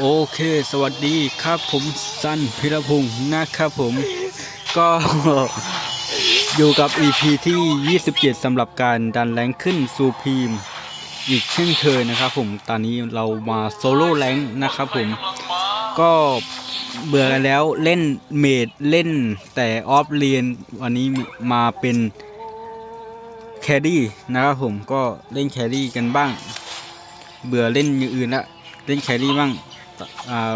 โอเค สวัสดีครับผมสันพิรพงศ์นะครับผมก็ อยู่กับ EP ที่ 27สำหรับการดันแรงขึ้นสู่พีม อีกเช่นเคยนะครับผมตอนนี้เรามาโซโล่แรงนะครับผม ก็เบื่อกันแล้วเล่นเมดเล่นแต่ออฟเรียนวันนี้มาเป็นแครี่นะครับผมก็เล่นแครี่กันบ้าง เบื่อเล่นอย่างอื่นละเล่นแครี่บ้าง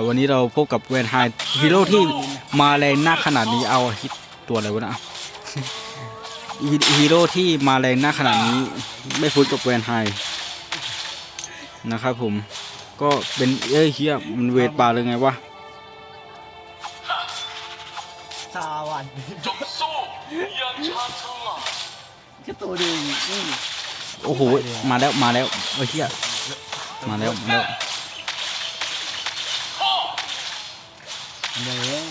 วันนี้เราพบกับเวนไฮฮีโร่ที่มาแรงหน้าขนาดนี้เอาฮิตตัวอะไรวะนะฮีฮีโร่ที่มาแรงหน้าขนาดนี้ไม่พ้นกับเวนไฮนะครับผมก็เป็นเอ้ยเฮียมันเวทป่าเลยไงวะสวัสดีจงสู้อย่างชาญฉลาดแค่ตัวเดียวนี่โอ้โหมาแล้วมาแล้วเอ้ยเฮียมาแล้วมาแล้ว เดี๋ยวเอง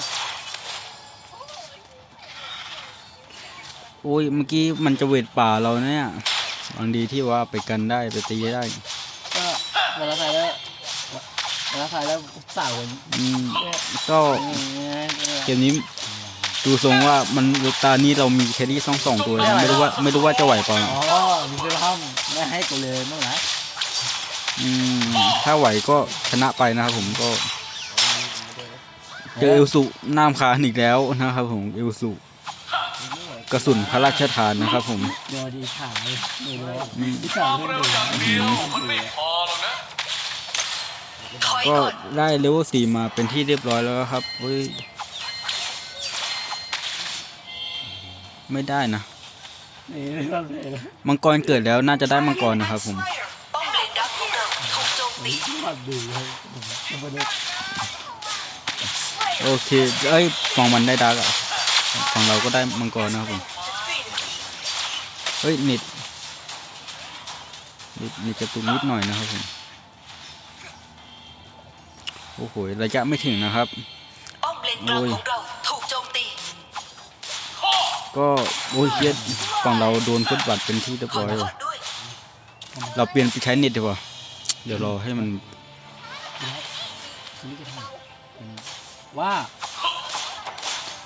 โอ้ยเมื่อกี้มันจะเวทป่าเราเนี่ยบางดีที่ว่าไปกันได้ไปตีได้ก็เวลาใส่แล้วเวลาใส่แล้วสาวคนอืมก็เนี่ยเกมนี้ดูทรงว่ามันตานี้เรามีแครี่สองสองตัวนะไม่รู้ว่าไม่รู้ว่าจะไหวเปล่าอ๋อมีเซรั่มไม่ให้กูเลยเมื่อไหร่อืมถ้าไหวก็ชนะไปนะครับผมก็ เจอเอลสุน้ำคานอีกแล้วนะครับผมเอลสุกระสุนพระราชทานนะครับผมเดี๋ยวดีขายไม่รู้อืมที่สาวเล่นเร็วดูอย่างเดียวมันไม่พอหรอกนะก็ได้เลเวลสี่มาเป็นที่เรียบร้อยแล้วครับเฮ้ยไม่ได้นะนี่เรื่องเลยมังกรเกิดแล้วน่าจะได้มังกรนะครับผม โจมตีที่มันดูเลยผมไม่ได้โอเค เอ้ยฝั่งมันได้ดักอะฝั่งเราก็ได้มังกรนะครับผม เฮ้ยนิดนิดนิดกระตุกนิดหน่อยนะครับผม โอ้โห ระยะไม่ถึงนะครับ ป้อมเลนกลางของเราถูกโจมตีก็โอ้ยเชียฝั่งเราโดนฟุตบัตเป็นที่เรียบขอร้อยโทว่ะษด้วยเราเปลี่ยนไปใช้เน็ตดีกว่า เดี๋ยวรอให้มันนี่จะทำ ว่า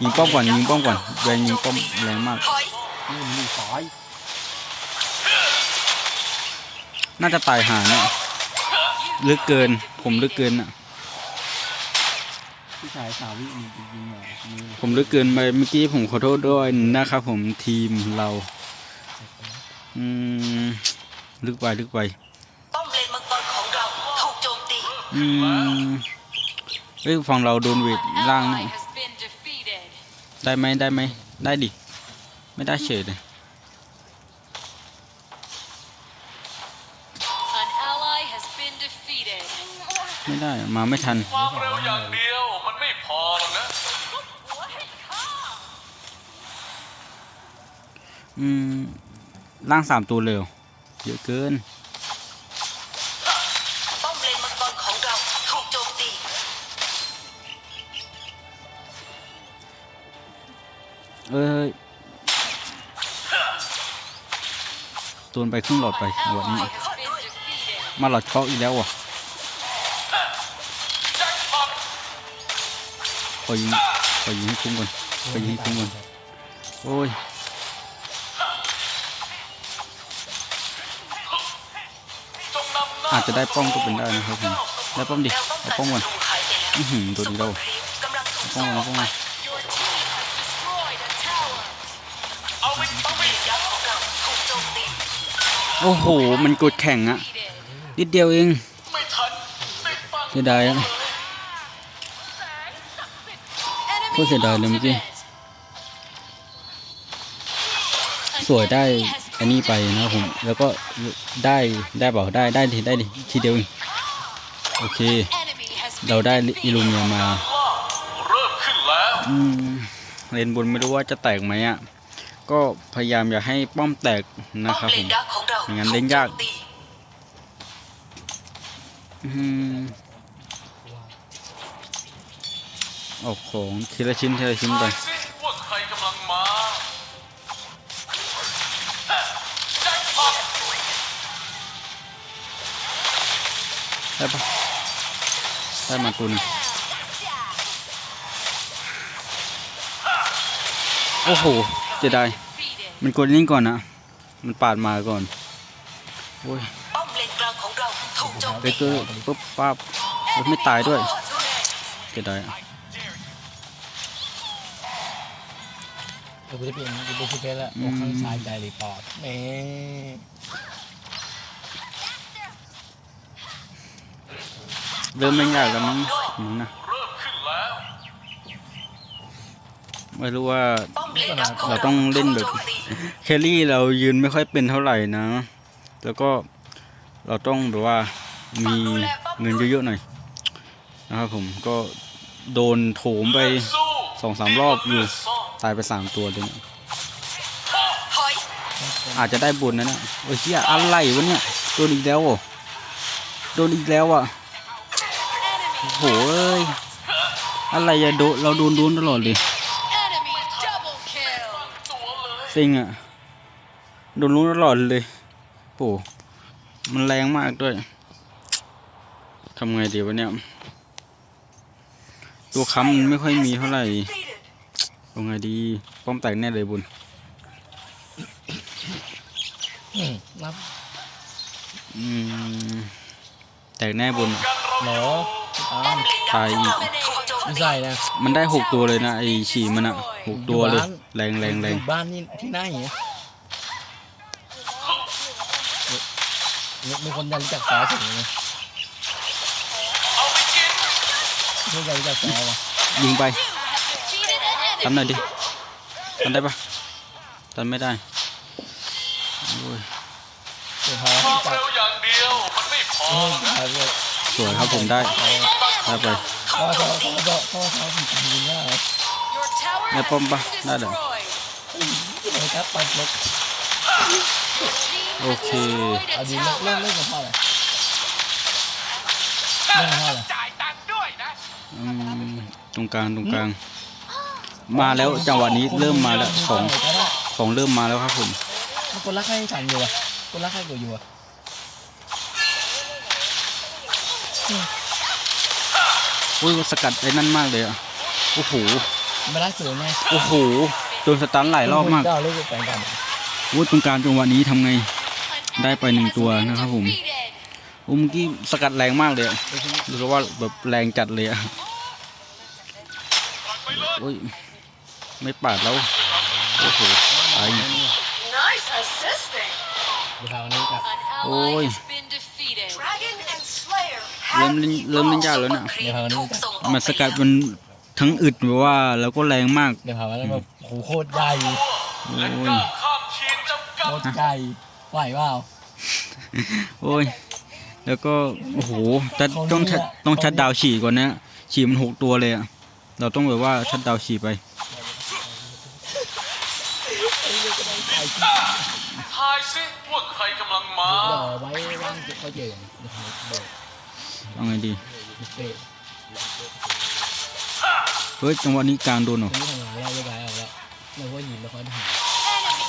ยิงป้อมก่อนยิงป้อมก่อนแรงยิงป้อมแรงมากถอยนี่มีสายน่าจะตายหาเนี่ยลึกเกิน ผมลึกเกินอะผู้ชายสาววิมีจริงๆเหรอมีผมลึกเกินไปเมื่อกี้ผมขอโทษด้วยนะครับผมทีมเรา อืมลึกไปลึกไป ป้อมเลนมังกรของเราถูกโจมตี อืม เฮ้ยฝั่งเราโดนเวทล่างนี่ได้ไหมได้ไหมได้ดิ ไม่ได้เฉยเลย An ally has been defeated. ไม่ได้อะมาไม่ทันความเร็วอย่างเดียวมันไม่พอหรอกนะอืมล่างสามตัวเร็วเยอะเกิน เอ้ยโดนไปครึ่งหลอดไปวันนี้มาหลอดช็อกอีกแล้วอะคอตขอยิงขอยิงให้คุ้มก่อนขอยิงให้คุ้มก่อนโอ้ยอาจจะได้ป้อมก็เป็นได้นะครับผมได้ป้อมดิแนวป้องเอากันป้อมก่อนอื้อหือโดนอีกแล้วซุปเร์ครีปกำลังถูกป้อมงก่อนป้อมไปก่อน โอ้โห มันกดแข่งอะนิดเดียวเองเสียดายอะโคตรเสียดายเลยเมื่อกี้สวยได้อันนี้ไปนะครับผมแล้วก็ได้ได้เปล่าได้ได้ทีได้ดิทีเดียวเองโอเค เราได้อิลูเมียมาเรนแล้วอืมเลนบนไม่รู้ว่าจะแตกไหมอะก็พยายามอย่าให้ป้อมแตกนะครับผม องเราไม่งั้นถูเล่นยากโจมตีอืมเออกของทีละชิ้นทีละชิ้นไปทายสิว่าใครกำลังมาแจ็คพอตได้ปะไปได้มาตัวหนึงโอ้โห เจะได้ Defeated. มันกดนี่ก่อนนะ มันปาดมาก่อน โอ้ยป้อมเลนกลางของเราถูกโจมเบตีเกอร์ปุ๊บปั๊บโอ้ยไม่ตายด้วยเจะได้เดี๋ยวกูจะเปลี่ยนกูเป็นเพชรแล้วออกข้างซ้ายใจรีพอร์ตแหมเริ่มไม่ยากแล้วมั้งมึงนะเริ่มขึ้นแล้วไม่รู้ว่าป้อมเลนกลางของเราต้องเล่นแบบถูกโจมตีแครี่เรายืนไม่ค่อยเป็นเท่าไหร่นะ แล้วก็เราต้องแบบว่ามีเงินเยอะๆหน่อยนะครับผมก็โดนโถมไปสู้สองสามรอบอยู่ซ่อนตายไปสามตัวเลยเนี่ยถอยอาจจะได้บุญนะเนี่ยโอ้ยเฮียอะไรวะเนี่ยโดนอีกแล้วเหรอโดนอีกแล้วอะโอ้โหเอ้ยอะไรอะโดนเราโดนโดนตลอดเลย Enemy double kill. ตัวเลยซิงอะโดนรู้ตลอดเลย โอ้มันแรงมากด้วยทำไงดีวะเนี่ย ตัวค้ำมันไม่ค่อยมีเท่าไหร่ทำไงดี ป้อมแตกแน่เลยบุญอืมนับอืมแตกแน่บุญกันเราเหรอตามตายอีกถูกโจมไม่ตีใช่นะมันได้หกตัวเลยนะไอฉี่มันอะหกตัวเลย แรงแรงแรงอยู่บ้านนี่ที่ไหนเนี่ย มีคนจะรู้จักฟ้าถึงไหมเอาไปกินไม่จะรู้จักฟ้าวะยิงไป Defeated an ทำหน่อย enemy. ดิทำได้ปะทำไม่ได้โอ้ยเดี๋ยวพาควารู้มจักเร็วอย่างเดียว มันไม่พอเออพาเรียกสวยครับผมได้ได้ไปพ่อพ่อพ่อพ่อพ่อพ่อถึงยิงได้ Your tower Nè, has bom ba, been đã được. destroyed. เลยครับปัดรถ Team has Okay. destroyed เอา a ดีเล่นเล่น tower. เล่นกับพ่อเลยเล่นกับพ่อเลยจ่ายตังค์ด้วยนะอืมตรงกลางตรงกลาง มาแล้วจังหวะนี้เริ่มมาแล้วของก็ได้ของเริ่มมาแล้วครับผมมันคนรักใครฉันอยู่อะคนรักใครกูอยู่อะอุ้ยสกัดไอ้นั่นมากเลยอะโอ้โหไม่ได้เสือไงโอ้โหโดนสตันหลายรอบมากเจ้าเล่นกับแฟนกันอุ้ยตรงกลางจังหวะนี้ทำไง An ได้ไปหนึ่ง enemy ตัว has been นะครับผม defeated. อุ้ยเมื่อกี้สกัดแรงมากเลยอะรู้สึกว่าแบบแรงจัดเลยอะโอ้ย ไม่ปาดแล้ว โอ้โหตายอีก Nice assisting. เดี๋ยวพาวันนี้กับ An Ôi. ally has been defeated. Dragon and Slayer เริ่มเล่นเริ่มเล่นยากแล้วเนี่ยเดี๋ยวพาวันนี้ถูกกับส่งออกมันสกัดมันทั้งอึดแบบว่าแล้วก็แรงมากเดี๋ยวพาวันนี้แบบโหโคตรใหญ่โอ้และยก้าวข้ามขีดจำกัโคดตรใหญ่ ไหวเปล่าโอ้ย แล้วก็ โอ้โหจะต้องชัดต้องชัดดาวน์ฉี่ก่อนนะ ฉี่มันหกตัวเลยอะเราต้องแบบว่าชัดดาวน์ฉี่ไป ทายสิว่าใครกำลังมาเดี๋ยวไว้ว่างจะเขาเจอกันเดี๋ยวเดี๋ยวเอาไงดีบุฟเฟ่ต์เฮ้ย จังหวะนี้กลางโดนเหรอวันนี้ทำงานเราเรียบร้อยเอาแล้วเราก็ยินแล้วค่อยหา Enemy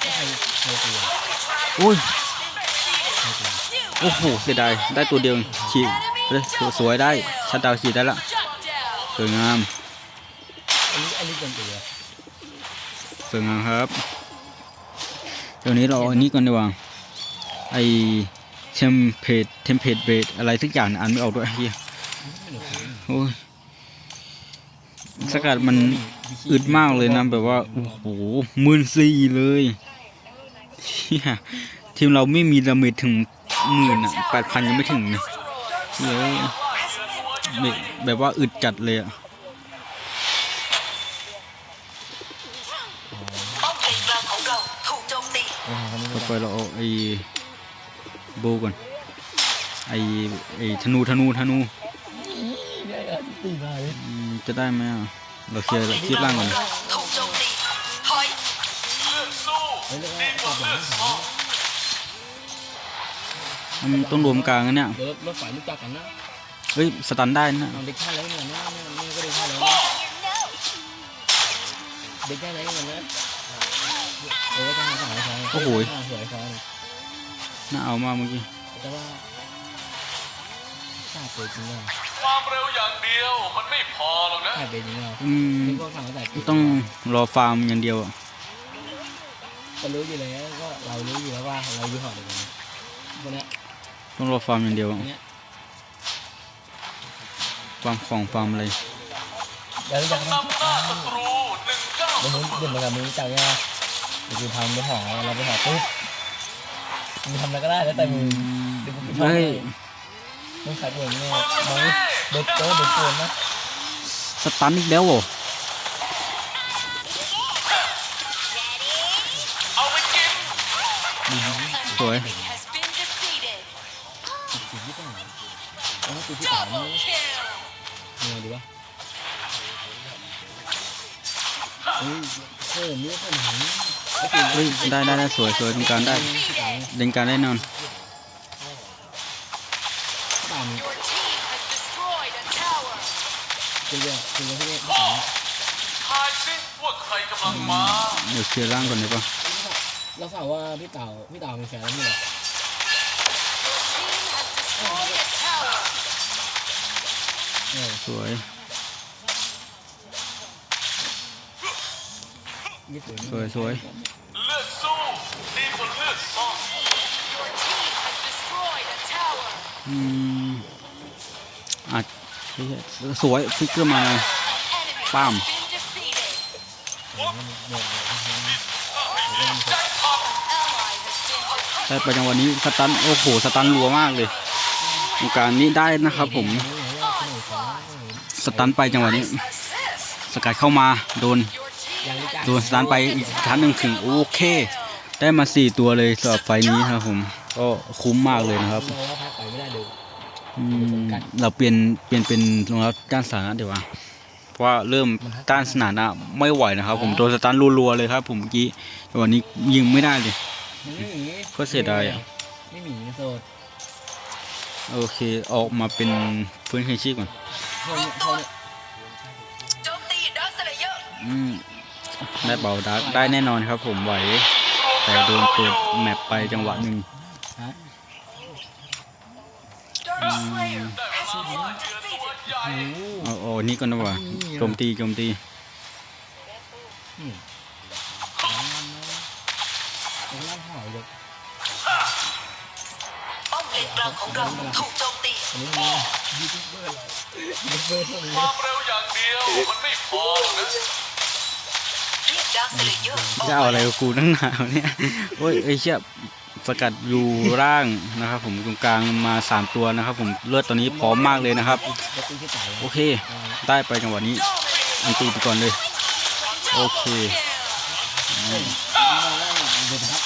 ใคร legendary. ใครตัวโอ้ยโอ้โหเสียดายได้ตัวเดียวฉี่เฮ้ยสวยๆได้ชัดดาวฉี่ได้ละสวยงามอันนี้อันนี้เป็นตัวสวยงามครับเดี๋ยวนี้เราอันนี้ก่อนดีกว่าไอเทมเพลตเทมเพลตเบรดอะไรสักอย่างอ่านไม่ออกด้วยเฮียโอ้ยสกัดมันอึดมากเลยนะแบบว่า โอ้โหหมื่นสี่เลย เฮียทีมเราไม่มีดาเมจถึงหมื่นอะแปดพันยังไม่ถึงเลยเฮ้ยแบบแบบว่าอึดจัดเลยอะป้อมเลนกลางของเราถูกโจมตีเดี๋ยวพาวันนี้ต่อไปไปเราเอาไอ้โบก่อนไอ้ไอ้ธนูธนูธนูได้อะตีมาเลยอืมจะได้ไหมอะเราเคลียร์คลิปล่างก่อน มนมันต้องรวมกลางกันเนี่ยเดี๋ยวรถไฟรู้จักกันนะเฮ้ยสตันได้นะเอาเด็กท่าแล้วเนี่ยนะนี่ก็เด็กท่าแล้วนะเด็กท่าแล้วเนี่ยนะเออท่าสายสายท่าสวยสายน่าเอามากเมื่อกี้แต่ว่าทราบเลยจริงว่าความเร็วอย่างเดียวมันไม่พอหรอกนะถ่ายเป็นยังไงอืมนี่พวกทางภาษาอังกฤษต้องรอฟาร์มอย่างเดียวอะ ก็รู้อยู่แล้วก็เรารู้อยู่แล้วว่าเราอยู่หอเดียวกันพวกเนี้ยต้องรอฟาร์มอย่างเดียวพอะวกเนี้ยฟาร์มของฟาร์มอะไรเดี๋ยวรู้จักไหมนำหน้าศัตรูหนึ่งเก้าเดี๋ยวมึงเดี๋ยวมึงกับมึงจับยังไงเดี๋ยวกูทำไปหอเราไปหอปุ๊บมึงทำอะไรก็ได้แล้วแต่มึงเดี๋ยวกูไปทำเฮ้ยมึงขายป่วยแน่มึงเด็กเจอเด็กป่วยนะสตันอีกแล้วเหรอ สวย Enemy has been defeated. ติดที่ตรงไหนต้องติดที่ สาม Double นี่ kill. ยังไงดีวะเฮ้ยเพิ่มเยอะขนาดนี้ไอ้ติดเฮ้ยได้ได้ได้สวยสวยตรงกลางได้เล่นกลางได้นอนตาม Your team has destroyed a tower. คือเรื่องคือเรื่องที่นี่ทายสิว่าใครกำลังมาเดี๋ยวเคลียร์ร่างก่อนได้ปะเราฝากว่าพี่เต่าพี่เต่ามีแฟนแล้วนี่เหรอ Your team has destroyed a tower. เออสวยไม่สวยสวยสวยเลือดสู้ดีกว่าเลือดซ่อน Your team has destroyed a tower. อืมอาจเฮ้ยสวยฟิกเกอร์มา An enemy Bam. ได้ไปจังหวะนี้สตันโอ้โหสตันรัวมากเลยตรงกางนี้ได้นะครับ ผม สตันไปจังหวะนี้ สกัดเข้ามาโดนโดนสตันไปอีกชั้นหนึ่งถึงโอเค ได้มาสี่ตัวเลยสำหรับไฟนี้ครับ ผม ก็คุ้มมากเลยนะครับเราเปลี่ยนเปลี่ยนเป็นรองเท้าด้านสาธารณะดีกว่าเพราะว่าเริ่มด้านสนามนะไม่ไหวนะครับ ผมโดนสตันรัวๆเลยครับ ผมเมื่อกี้แต่วันนี้ยิงไม่ได้เลย มันไม่หนีก็เสียดายอะไม่หนีโสดโอเคออกมาเป็นฟื้นคืนชีพก่อนพวกเนี้ยพวกเนี้ยโจมตีดักสเลเยอร์อืมได้เบาดักได้แน่นอนครับผมไหว แต่โดนเปิดแมปไปจังหวะหนึ่งฮะอืมได้เวลาล่าเหยื่อตัวใหญ่โอ้โหเอาเอานี่ก่อนดีกว่าโจมตีโจมตีนี่ร้ กลางของเราถูกโจมตีอันนี้มียูทูบเบอร์ยูทูบเบอร์พวกนี้ความเร็วอย่างเดียวมันไม่พอหรอกนะเรียกดักสเลเยอร์จะเอาอะไรกับกูตั้งหนานเนี่ยโอ้ยไอ้เชี่ยสกัดอยู่ร่างนะครับ ผมตรงกลางมาสามตัวนะครับ ผมเลือดตอนนี้พร้อมมากเลยนะครับจะตีที่เต่าโอเค ได้ไปจังหวะนี้ อันตีไปก่อนเลย โอเค Kill. อืมเดินทัก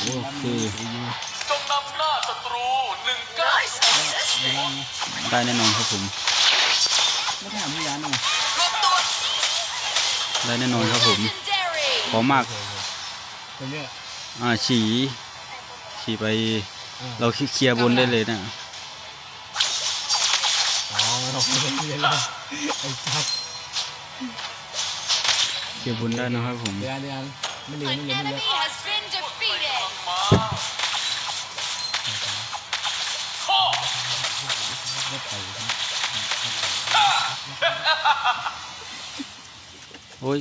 โอเค จงนำหน้าศัตรูหนึ่งเก้าเวลาได้แน่นอนครับผม ไม่ถามพี่ร้านหน่อยรวมตัวได้แน่นอนครับผม Legendary. พร้อมมากคนเนี้ยอ่าฉีฉีไปอ่าเราเคลียร์บนได้เลยนะอ๋อเราไม่ได้เรียนเลยไอ้สัสเคลียร์บนได้นะครับผมเดือนเดือนไม่เรียน An ไม่เรียนไม่เรีย enemy ไม่ไปโอ้ย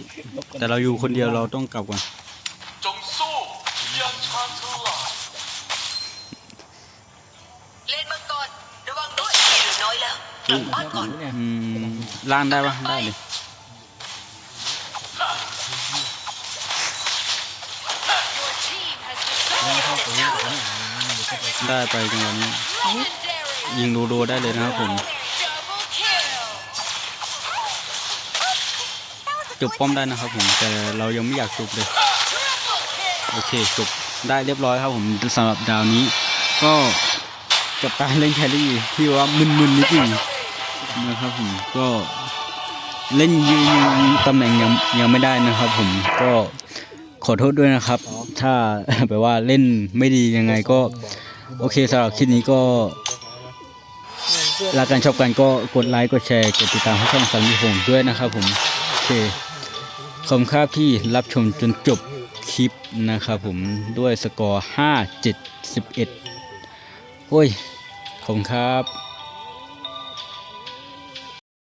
แต่เราอยู่คนเดียวเราต้องกลับก่อน จงสู้อยังชาญฉลาดเลนมังกรระวังด้วยมีเหลือน้อยแล้วกลับบ้านก่อนเนี่ยอืมล่างได้ปะได้เลย Your team has ไม่ destroyed เข้า a ไป tower. ไม่หาเดี๋ยวเข้าไปได้ไปจังหวะนี้ Legendary. ยิงรัวๆได้เลยนะครับผม Double kill. จบป้อมได้นะครับผมแต่เรายังไม่อยากจุบเลย โอเคจุบได้เรียบร้อยครับผมสำหรับดาวนี้ ก็กับการเล่นแครี่ที่ว่ามึนๆนิดหนึ่งนะครับผมก็เล่นยืนตำแหน่งยังยังไม่ได้นะครับ ผมก็ขอโทษด้วยนะครับ ถ้าแบบว่าเล่นไม่ดียังไงก็ โอเคสำหรับคลิปนี้ก็ รักกันชอบกันก็กดไลค์กดแชร์กดติดตามให้ช่องสันติพงด้วยนะครับผมโอเคขอบคุณครับที่รับชมจนจบคลิปนะครับผมด้วยสกอร์ 5 7 11 โอ้ยขอบคุณครับ